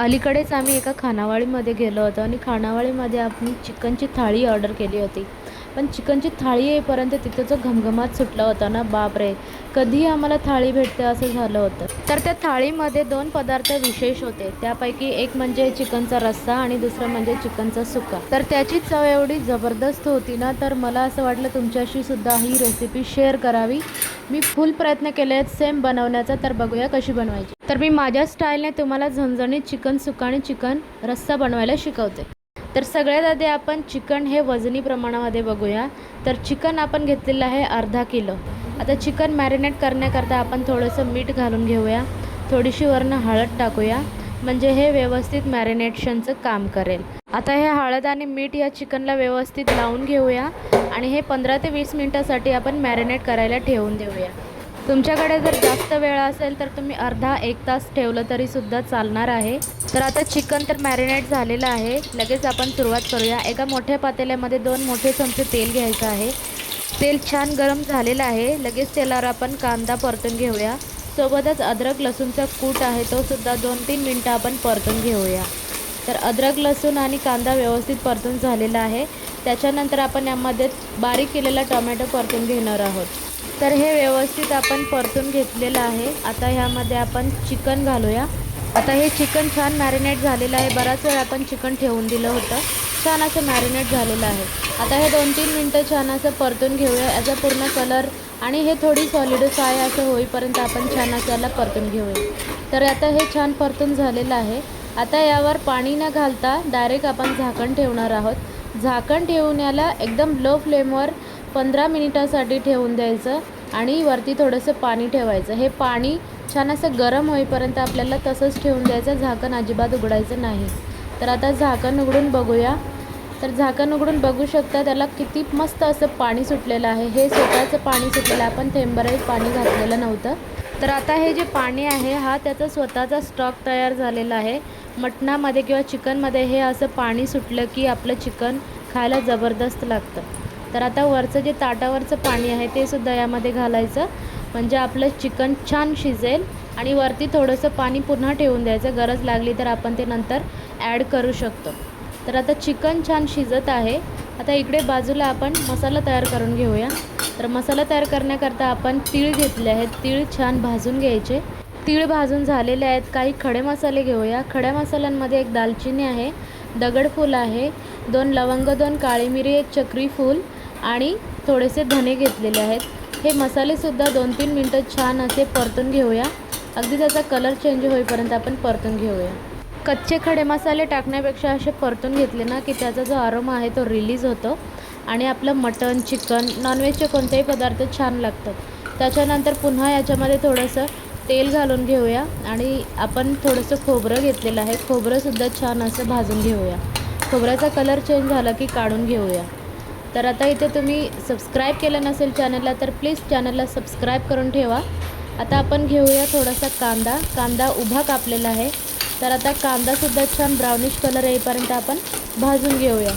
अलीकडेच आम्ही एका खानावळीमध्ये गेलो होतो आणि खानावळीमध्ये आपण चिकनची थाळी ऑर्डर केली होती. पण चिकनची थाळी येईपर्यंत तिथं जो घमघमाट सुटला होता ना बापरे! कधी आम्हाला थाळी भेटते असं झालं होतं. तर त्या थाळीमध्ये दोन पदार्थ विशेष होते. त्यापैकी एक म्हणजे चिकनचा रस्सा आणि दुसरं म्हणजे चिकनचा सुका तर त्याची चव एवढी जबरदस्त होती ना तर मला असं वाटलं तुमच्याशी सुद्धा ही रेसिपी शेअर करावी. मी फुल प्रयत्न केले आहेत सेम बनवण्याचा. तर बघूया कशी बनवायची. तर मी माझ्या स्टाईलने तुम्हाला झणझणीत चिकन सुका आणि चिकन रस्सा बनवायला शिकवते. तर सगळ्यात आधी आपण चिकन हे वजनी प्रमाणामध्ये बघूया. तर चिकन आपण घेतलेलं आहे अर्धा किलो. आता चिकन मॅरिनेट करण्याकरता आपण थोडंसं मीठ घालून घेऊया. थोडीशी वरनं हळद टाकूया. म्हणजे हे व्यवस्थित मॅरिनेशनचं काम करेल. आता हे हळद आणि मीठ या चिकनला व्यवस्थित लावून घेऊया. आणि हे पंधरा ते वीस मिनटासाठी आपण मॅरिनेट करायला ठेवून देऊया. तुमच्याकडे जर जास्त वेळ असेल तर तुम्ही अर्धा एक तास ठेवलं तरी सुद्धा चालणार आहे. तर आता चिकन तर मॅरिनेट झालेलं आहे. लगेच आपण सुरुवात करूया. एका मोठ्या पातेल्यामध्ये दोन मोठे चमचे तेल घ्यायचं आहे. तेल छान गरम झालेलं आहे. लगेच तेलावर आपण कांदा परतून घेऊया. सोबतच अद्रक लसूणचा कूट आहे तो सुद्धा दोन तीन मिनटं आपण परतून घेऊया. तर अद्रक लसूण आणि कांदा व्यवस्थित परतून झालेला आहे. त्याच्यानंतर आपण यामध्ये बारीक केलेला टोमॅटो परतून घेणार आहोत. तर हे व्यवस्थित आपण परतून घेतलेलं आहे. आता ह्यामध्ये आपण चिकन घालूया. आता हे चिकन छान मॅरिनेट झालेलं आहे. बराच वेळ आपण चिकन ठेवून दिलं होतं. छान असं मॅरिनेट झालेलं आहे. आता हे दोन तीन मिनटं छान असं परतून घेऊया. याचा पूर्ण कलर आणि हे थोडी सॉलिडस आहे असं होईपर्यंत आपण छान असं याला परतून घेऊया. तर आता हे छान परतून झालेलं आहे. आता यावर पाणी न घालता डायरेक्ट आपण झाकण ठेवणार आहोत. झाकण ठेवून याला एकदम लो फ्लेमवर पंधरा मिनिटासाठी ठेवून द्यायचं आणि वरती थोडंसं पाणी ठेवायचं. हे पाणी छान असं गरम होईपर्यंत आपल्याला तसंच ठेवून द्यायचं. झाकण अजिबात उघडायचं नाही. तर आता झाकण उघडून बघूया. तर झाकण उघडून बघू शकता त्याला किती मस्त असं पाणी सुटलेलं आहे. हे स्वतःचं पाणी सुटलेलं आहे. आपण थेंबरही पाणी घातलेलं नव्हतं. तर आता हे जे पाणी आहे हा त्याचा स्वतःचा स्टॉक तयार झालेला आहे. मटणामध्ये किंवा चिकनमध्ये हे असं पाणी सुटलं की आपलं चिकन खायला जबरदस्त लागतं. तर आता वरचं जे ताटावरचं पाणी आहे ते सुद्धा यामध्ये घालायचं. म्हणजे आपलं चिकन छान शिजेल आणि वरती थोडंसं पाणी पुन्हा ठेवून द्यायचं. गरज लागली तर आपण ते नंतर ॲड करू शकतो. तर आता चिकन छान शिजत आहे. आता इकडे बाजूला आपण मसाला तयार करून घेऊया. तर मसाला तयार करण्याकरता आपण तीळ घेतले आहेत. तीळ छान भाजून घ्यायचे. तीळ भाजून झालेले आहेत. काही खडे मसाले घेऊया. खड्या मसाल्यांमध्ये एक दालचिनी आहे दगडफूल आहे दोन लवंग दोन काळी मिरी एक चक्री फूल आणि थोडेसे धने घेतलेले आहेत. हे मसालेसुद्धा दोन तीन मिनटं छान असे परतून घेऊया. अगदी त्याचा कलर चेंज होईपर्यंत आपण परतून घेऊया. कच्चे खडे मसाले टाकण्यापेक्षा असे परतून घेतले ना की त्याचा जो आरोमा आहे तो रिलीज होतो. आणि आपलं मटन चिकन नॉनव्हेजचे कोणतेही पदार्थ छान लागतात. त्याच्यानंतर पुन्हा याच्यामध्ये थोडंसं तेल घालून घेऊया. आणि आपण थोडंसं खोबरं घेतलेलं आहे. खोबरंसुद्धा छान असं भाजून घेऊया. खोबऱ्याचा कलर चेंज झाला की काढून घेऊया. तर आता इथे तुम्ही सबस्क्राईब केलं नसेल चॅनलला तर प्लीज चॅनलला सबस्क्राईब करून ठेवा. आता आपण घेऊया थोडासा कांदा. कांदा उभा कापलेला आहे. तर आता कांदासुद्धा छान ब्राउनिश कलर येईपर्यंत आपण भाजून घेऊया.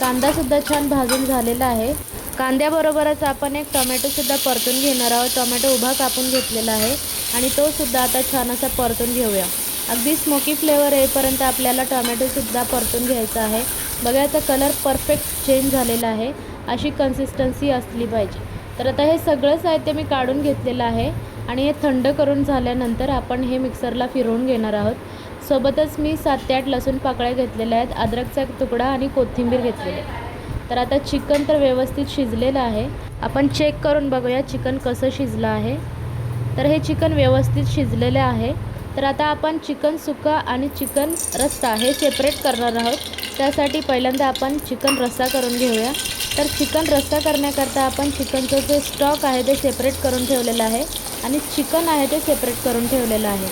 कांदासुद्धा छान भाजून झालेला आहे. कांद्याबरोबरच आपण एक टोमॅटोसुद्धा परतून घेणार आहोत. टोमॅटो उभा कापून घेतलेला आहे. आणि तोसुद्धा आता छान असा परतून घेऊया. अगदी स्मोकी फ्लेवर येईपर्यंत आपल्याला टोमॅटोसुद्धा परतून घ्यायचा आहे. बघा याचा कलर परफेक्ट चेंज झालेला आहे. अशी कन्सिस्टन्सी असली पाहिजे. तर आता हे सगळं साहित्य मी काढून घेतलेलं आहे आणि हे थंड करून झाल्यानंतर आपण हे मिक्सरला फिरवून घेणार आहोत. सोबतच मी सात ते आठ लसूण पाकळ्या घेतलेल्या आहेत अद्रकचा तुकडा आणि कोथिंबीर घेतलेली आहे. तर आता चिकन तर व्यवस्थित शिजलेलं आहे. आपण चेक करून बघूया चिकन कसं शिजलं आहे. तर हे चिकन व्यवस्थित शिजलेलं आहे. तर आता आपण चिकन सुका आणि चिकन रस्ता हे सेपरेट करणार आहोत. त्यासाठी पहिल्यांदा आपण चिकन रस्सा करून घेऊया. तर चिकन रस्सा करण्याकरता आपण चिकनचं जे स्टॉक आहे ते सेपरेट करून ठेवलेलं आहे आणि चिकन आहे ते सेपरेट करून ठेवलेलं आहे.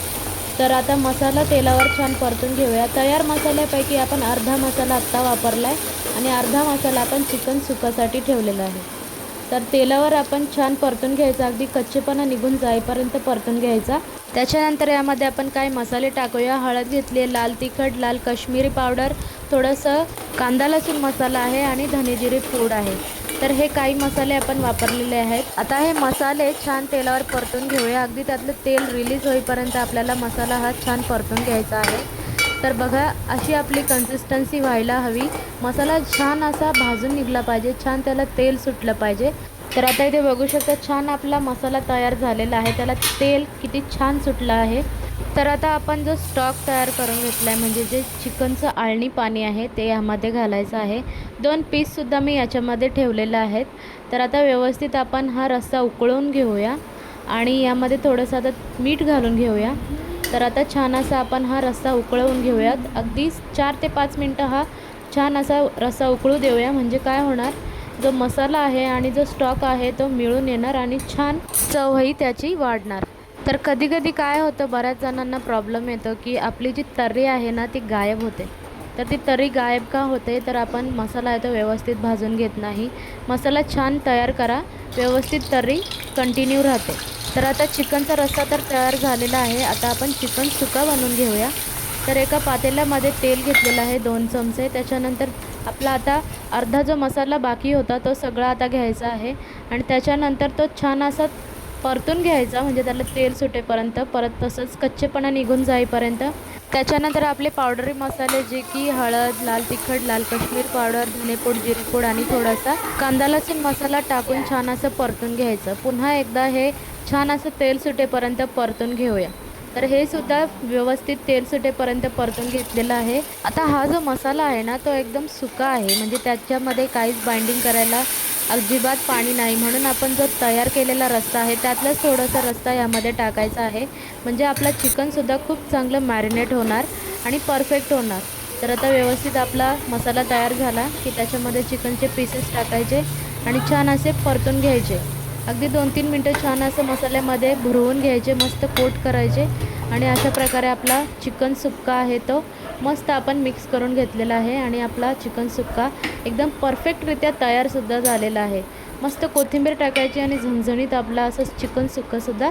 तर आता मसाला तेलावर छान परतून घेऊया. तयार मसाल्यापैकी आपण अर्धा मसाला आत्ता वापरला आहे आणि अर्धा मसाला आपण चिकन सुकासाठी ठेवलेला आहे. तर तेलावर आपण छान परतून घ्यायचा अगदी कच्चेपणा निघून जाईपर्यंत परतून घ्यायचा. त्याच्यानंतर यामध्ये आपण काही मसाले टाकूया. हळद घेतली लाल तिखट लाल कश्मीरी पावडर थोडंसं कांदा लसूण मसाला आहे आणि धनेजिरे पूड आहे. तर हे काही मसाले आपण वापरलेले आहेत. आता हे मसाले छान तेलावर परतून घेऊया. अगदी त्यातलं तेल रिलीज होईपर्यंत आपल्याला मसाला हा छान परतून घ्यायचा आहे. तर बघा अशी आपली कन्सिस्टन्सी व्हायला हवी. मसाला छान असा भाजून निघला पाहिजे. छान त्याला तेल सुटलं पाहिजे. तर आता इथे बघू शकता छान आपला मसाला तयार झालेला आहे. त्याला तेल किती छान सुटलं आहे. तर आता आपण जो स्टॉक तयार करून घेतला आहे म्हणजे जे चिकनचं आळणी पाणी आहे ते यामध्ये घालायचं आहे. दोन पीससुद्धा मी याच्यामध्ये ठेवलेलं आहेत. तर आता व्यवस्थित आपण हा रस्सा उकळून घेऊया आणि यामध्ये थोडंसं आता मीठ घालून घेऊया. तर आता छान असा आपण हा रस्सा उकळवून घेऊयात. अगदी चार ते पाच मिनटं हा छान असा रस्सा उकळू देऊया. म्हणजे काय होणार? जो मसाला आहे आणि जो स्टॉक आहे तो मिळून येणार आणि छान चवही त्याची वाढणार. तर कधी कधी काय होतं बऱ्याच जणांना प्रॉब्लेम येतो की आपली जी तर्री आहे ना ती गायब होते. तर ती तर्री गायब का होते? तर आपण मसाला आहे तो व्यवस्थित भाजून घेत नाही. मसाला छान तयार करा. व्यवस्थित तर्री कंटिन्यू राहते. तर आता चिकनचा रस्सा तर तयार झालेला आहे. आता आपण चिकन सुका बनवून घेऊया. तर एका पातेल्यामध्ये तेल घेतलेलं आहे दोन चमचे. त्याच्यानंतर आपला आता अर्धा जो मसाला बाकी होता तो सगळा आता घ्यायचा आहे. आणि त्याच्यानंतर तो छान असा परतून घ्यायचा म्हणजे त्याला तेल सुटेपर्यंत परत तसंच कच्चेपणा निघून जाईपर्यंत. त्याच्यानंतर आपले पावडरी मसाले जे की हळद लाल तिखट लाल कश्मीर पावडर धनेपूड जिरेपूड आणि थोडासा कांदा लसूण मसाला टाकून छान असं परतून घ्यायचं. पुन्हा एकदा हे छान असं तेल सुटेपर्यंत परतून घेऊया. तर हे सुद्धा व्यवस्थित तेल सुटेपर्यंत परतून घेतलेलं आहे. आता हा जो मसाला आहे ना तो एकदम सुका आहे. म्हणजे त्याच्यामध्ये काहीच बाइंडिंग करायला अजिबात पाणी नाही. म्हणून आपण जो तयार केलेला रस्ता आहे त्यातलाच थोडासा रस्ता यामध्ये टाकायचा आहे. म्हणजे आपला चिकनसुद्धा खूप चांगलं मॅरिनेट होणार आणि परफेक्ट होणार. तर आता व्यवस्थित आपला मसाला तयार झाला की त्याच्यामध्ये चिकनचे पीसेस टाकायचे आणि छान असे परतून घ्यायचे. अगदी दोन तीन मिनटं छान असं मसाल्यामध्ये भुरवून घ्यायचे मस्त कोट करायचे. आणि अशा प्रकारे आपला चिकन सुक्का आहे तो. मस्त आपण मिक्स करून घेतलेला आहे आणि आपला चिकन सुक्का एकदम परफेक्टरित्या तयारसुद्धा झालेला आहे. मस्त कोथिंबीर टाकायची आणि झणझणीत आपला असं चिकन सुक्कासुद्धा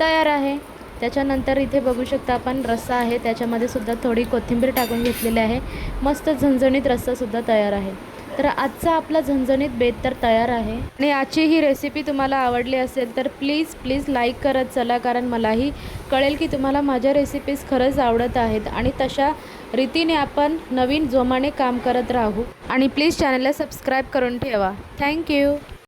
तयार आहे. त्याच्यानंतर इथे बघू शकता आपण रस्सा आहे. त्याच्यामध्ये सुद्धा थोडी कोथिंबीर टाकून घेतलेली आहे. मस्त झणझणीत रस्सासुद्धा तयार आहे. तर आजचा आपला झणझणीत बेत तर तयार आहे. आणि आजची ही रेसिपी तुम्हाला आवडली असेल तर प्लीज प्लीज लाईक करत चला कारण मलाही कळेल की तुम्हाला माझ्या रेसिपीज खरंच आवडत आहेत. आणि तशा रीतीने आपण नवीन जोमाने काम करत राहू. आणि प्लीज चॅनलला सबस्क्राईब करून ठेवा. थँक्यू